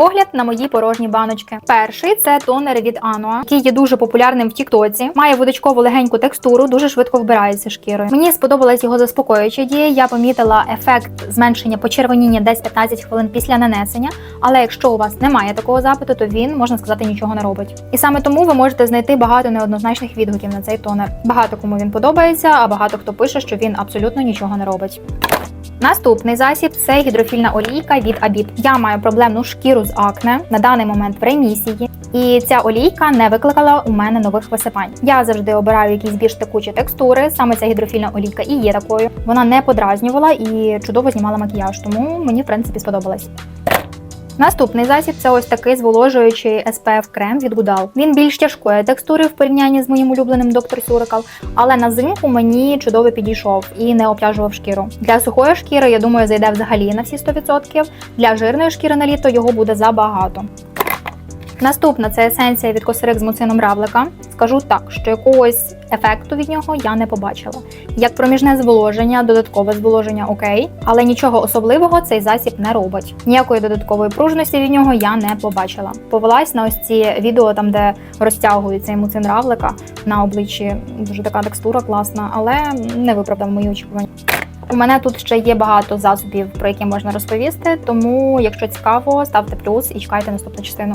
Огляд на мої порожні баночки. Перший це тонер від Anua, який є дуже популярним в Тіктоці. Має водичкову легеньку текстуру, дуже швидко вбирається шкірою. Мені сподобалась його заспокоююча дія. Я помітила ефект зменшення почервоніння десь 15 хвилин після нанесення. Але якщо у вас немає такого запиту, то він можна сказати нічого не робить. І саме тому ви можете знайти багато неоднозначних відгуків на цей тонер. Багато кому він подобається, а багато хто пише, що він абсолютно нічого не робить. Наступний засіб це гідрофільна олійка від Абіт. Я маю проблемну шкіру з акне на даний момент в ремісії, і ця олійка не викликала у мене нових висипань. Я завжди обираю якісь більш текучі текстури. Саме ця гідрофільна олійка і є такою. Вона не подразнювала і чудово знімала макіяж, тому мені в принципі сподобалось. Наступний засіб це ось такий зволожуючий SPF крем від Гудал. Він більш тяжкої текстури в порівнянні з моїм улюбленим доктор Сюрикал, але на зимку мені чудово підійшов і не обтяжував шкіру. Для сухої шкіри, я думаю, зайде взагалі на всі 100%. Для жирної шкіри на літо його буде забагато. Наступна це есенція від косирик з муцином равлика. Скажу так, що якогось ефекту від нього я не побачила. Як проміжне зволоження, додаткове зволоження окей, але нічого особливого цей засіб не робить. Ніякої додаткової пружності від нього я не побачила. Повелась на ось ці відео, там де розтягують цей муцин равлика на обличчі. Дуже така текстура класна, але не виправдав мої очікування. У мене тут ще є багато засобів, про які можна розповісти. Тому, якщо цікаво, ставте плюс і чекайте наступну частину.